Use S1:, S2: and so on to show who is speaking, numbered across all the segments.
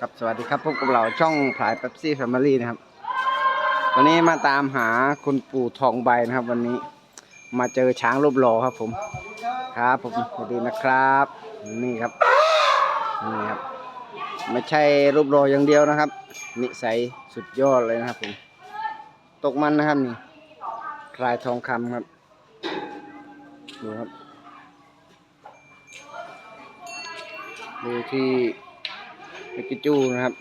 S1: ครับสวัสดีครับพบกับเราช่องผายเป๊ปซี่แฟมิลี่นะครับ วันนี้มาตามหาคุณปู่ทองใบนะครับ วันนี้มาเจอช้างรูปหล่อครับ ผม ครับผมสวัสดีนะครับ นี่ครับนี่ครับ ไม่ใช่รูปหล่ออย่างเดียวนะครับ นิสัยสุดยอดเลยนะครับผมตกมันนะครับนี่คลายทองคำครับดูครับดูที่ มิกิจูนะครับ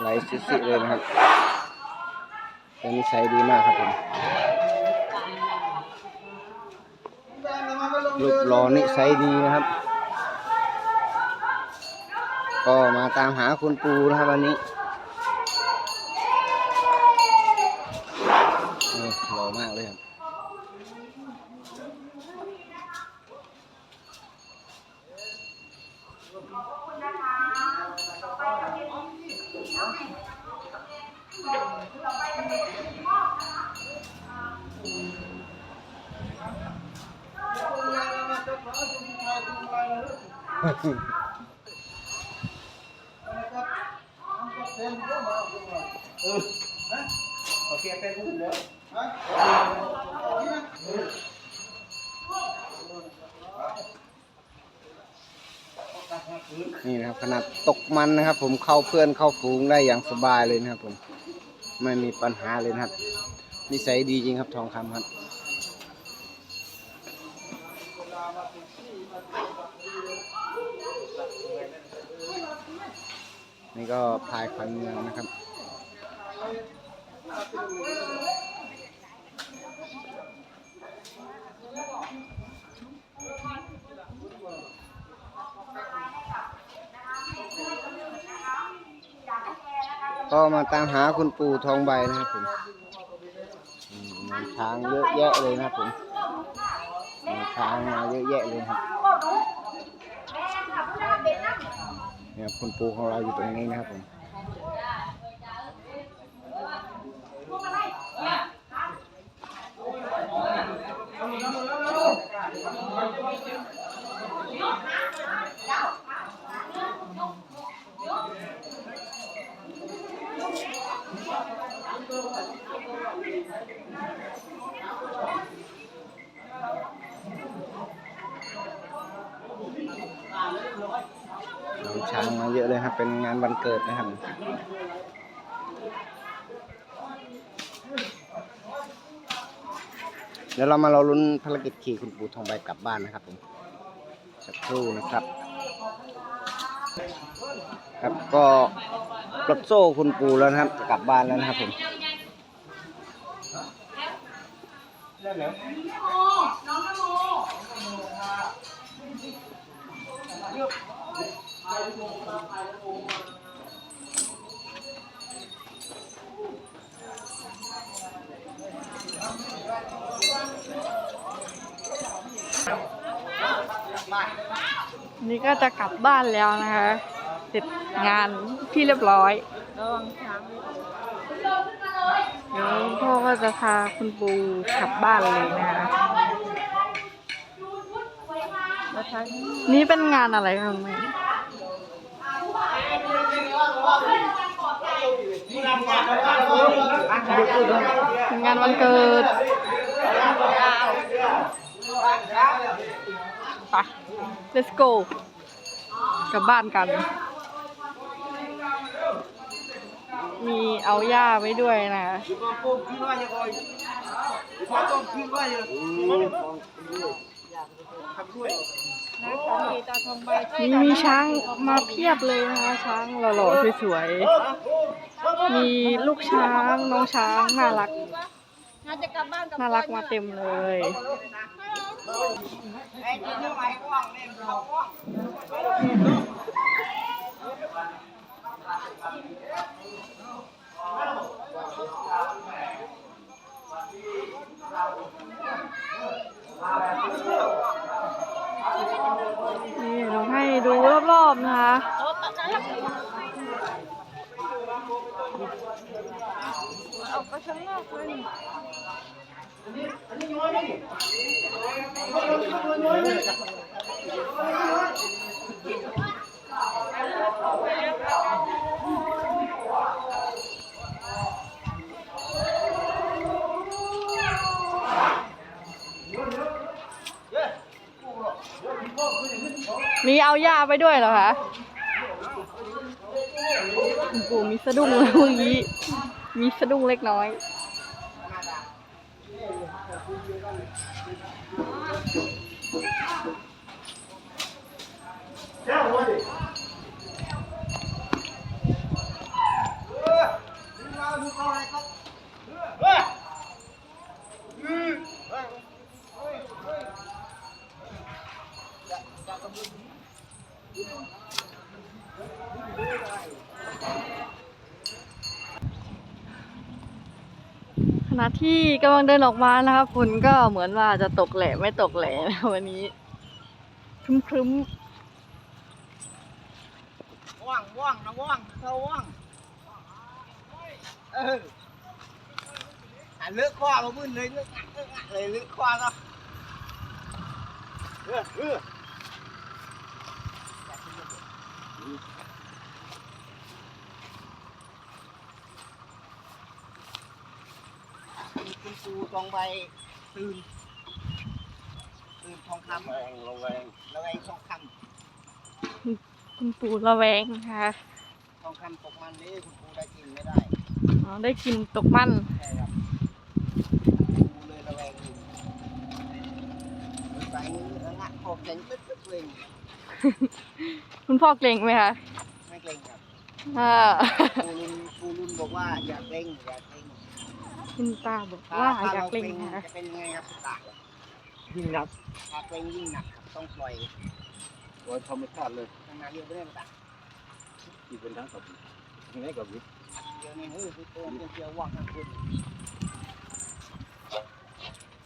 S1: ไหลซิๆเลยนะครับเป็นนิสัยดีมากครับผมรูปหล่อนิสัยดีนะครับ ก็มาตามหาคุณปูนะครับวันนี้หล่อมากเลยครับ นี่น นี่นะครับขนาดตกมันนะครับ ผมเข้าเพื่อนเข้าฝูงได้อย่างสบายเลยนะครับ ผมไม่มีปัญหาเลยนะครับนิสัยดีจริงครับทองคำครับนี่ก็พายขวัญเมืองนะครับ ก็มาตามหาคุณปู่ทองใบนะครับผมอืมมีช้างเยอะแยะเลยนะครับผมมีช้างมาเยอะแยะเลยครับเนี่ยคุณปู่ของเราอยู่ตรงนี้นะครับผมมีช้างมา เป็นงานวันเกิดนะครับเดี๋ยวเรามาเราลุ้นภารกิจขี่คุณปู่ทองใบกลับบ้านนะครับผมสักครู่นะครับ ครับก็ปลดโซ่คุณปู่แล้วนะครับกลับบ้านแล้วนะครับผม
S2: นี่ก็จะกลับบ้านแล้วนะคะ เสร็จงานที่เรียบร้อยเดี๋ยวพ่อก็จะพาคุณปูกลับบ้านเลยนะคะนี่เป็นงานอะไรคะแม่งานวันเกิดไป let's go กลับบ้านกัน มีเอาหญ้าไว้ด้วยนะคะมีมีช้างมาเพียบเลยนะคะ ช้างหล่อๆสวยๆ มีลูกช้างน้องช้างน่ารัก น่ารักมาเต็มเลย นี่เราให้ดูรอบๆนะคะ ออกไปข้างนอกเลย
S1: น
S2: มีเอาหญ้าไปด้วยเหรอคะปู่มีสะดุ้งแล้วเมื่อกี้ มีสะดุ้งเล็กน้อย ขณะที่กำลังเดินออกมานะคะฝนก็เหมือนว่าจะตกแหล่ไม่ตกแหล่นะวันนี้ครึ้มครึ้ม
S3: ว่างว่างนะว่างเขาว่างเอออะเลือกคว้ามาบึ้นเลยเลือกเลือกงักเลยเลือกคว้าเนาะเออเออ คุณครูทองใบตื่นตื่นทองคำระแวงระแวงระแวงทองค
S2: ๆคุณปู่ระแวงนะคะำ
S3: ทองคำตกมันนี่คุณครูได้กินไม่ได้
S2: อ๋อได้กินตกมัน
S3: ใช่ครับคุณครูเลยระแวงอยู่ไปมืองัดขอบเก่งตึ๊ดตึ๊ดเลย
S2: คุณพ่อเกรงไหมคะ
S3: ไม่เกรงครับ
S2: อ่า
S3: ครูรุนครูรุนบอกว่าอย่าเกรงอย่าเกรง
S2: คุณตาบอกว่าอยากเล่น
S3: ถ้
S2: นะคะ
S3: จะเป็นยังไงครับคุณตา
S4: ยิ่งหนัก
S3: ถ้าเกรงยิ่งหนักครับต้องปล่อย
S4: โดยธรรมชาติเลย
S3: ทำงานเรียบร้อยตา
S4: ที่เป็นทั้งกับยังไงกับวิทย์
S3: เดี๋ยวนี้เฮ้ยคือตัวเจียวว่างทั้งคืน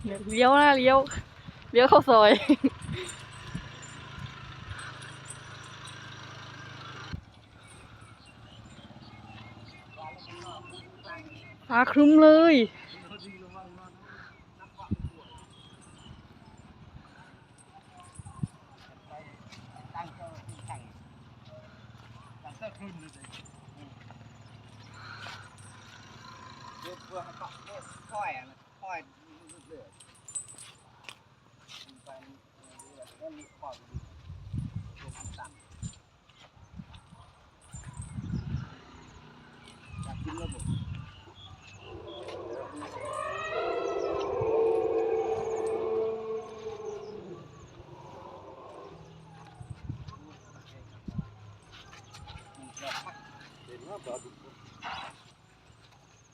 S2: เดี๋ยวเลี้ยวนะเลี้ยวเลี้ยวเข้าซอยาครึ้มเลย
S3: ตั้งเจ้าหน้าที่แข่งตั้งแต่คืนเลยเดี๋ยวเพื่อให้เขาเรียกค่อยอะนะค่อยเรื่อยๆไปเรื่อยๆแล้วมีข้อดีเรื่องต่างๆอยากกินระบบ
S4: เห็นว่าแบบ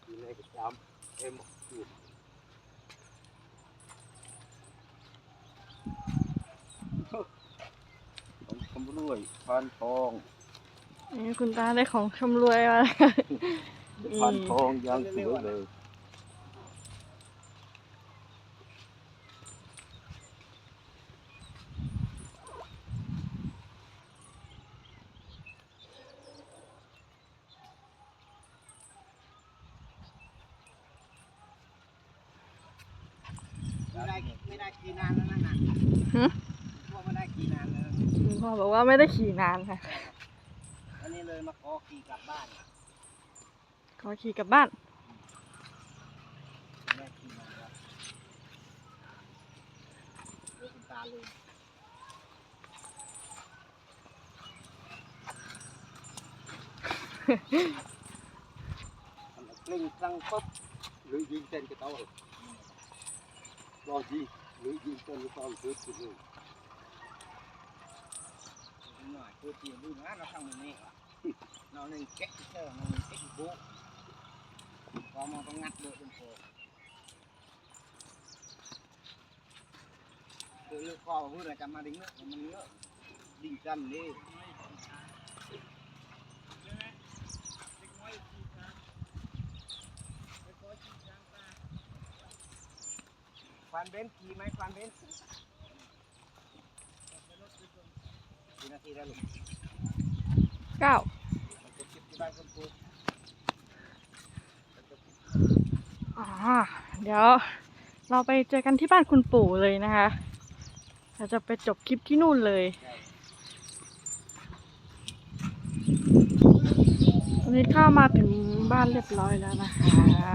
S4: อยู่ในกระจามเอ็มอยู่ของคำรวยพานทอง
S2: นี่คุณตาได้ของชำรวยมา
S4: พานทองยังสวยเลย
S3: ไม่ได้ไม่ได้กี่นานแล้วนั่นน่ะ
S2: หึ
S3: พวกไม่ได้กี่นานแล้ว
S2: คุณพ่อบอกว่าไม่ได้ขี่นานค่ะ
S3: อันนี้เลยมาขอขี่กลับบ้าน
S2: ขอขี่กลับบ้าน
S3: ไม่ได้ขี่นานแล้วเดี๋ยวคุณตาลืม
S4: มันกลิ้งครั้งปุ๊บหรือยิงเส้นกระเต้า เลยรอยิงหรือยิงเส้นกระเต้าคือสุดเลย
S3: ดูหน่อยตัวเตียดูนะเราทำแบบนี้ว่เราหนึ่งเจ๊กเจอเราหนึ่งเจ๊กบุ๊กพอมองต้องงัดเลยเป็นโฟคือเลือกคอพูดอะไรกันมาดิ้งเนื้อมันเนื้อดิ้งกันเลย ควันเบนซ์ขี่ไหมควันเบนซ์กี่นาทีแล้วลูก
S2: เก้า
S3: มันจะคิดที่บ้านคุณครู
S2: อ๋อเดี๋ยวเราไปเจอกันที่บ้านคุณปู่เลยนะคะ เราจะไปจบคลิปที่นู่นเลยตอนนี้ข้ามาถึงบ้านเรียบร้อยแล้วนะคะ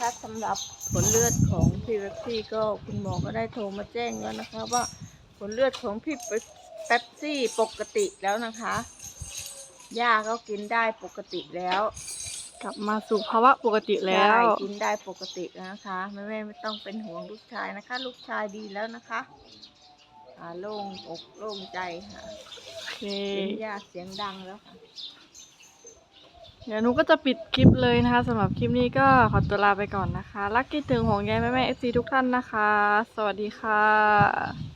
S5: นี่นะคะสำหรับผลเลือดของพี่เว็บซี่ก็คุณหมอก็ได้โทรมาแจ้งแล้วนะคะว่าผลเลือดของพี่เป๊ปซี่ปกติแล้วนะคะยาก็กินได้ปกติแล้ว
S2: กลับมาสู่ภาวะปกติแล้ว
S5: ใช่กินได้ปกติแล้วนะคะแม่แม่ไม่ต้องเป็นห่วงลูกชายนะคะ ลูกชายดีแล้วนะคะอ่าโล่งอกโล่งใจค่ะ
S2: โอเค
S5: กินยาเสียงดังแล้วค่ะ
S2: เดี๋ยวหนูก็จะปิดคลิปเลยนะคะสำหรับคลิปนี้ก็ขอตัวลาไปก่อนนะคะ รักคิดถึงห่วงยายแม่แม่เอฟซีทุกท่านนะคะ สวัสดีค่ะ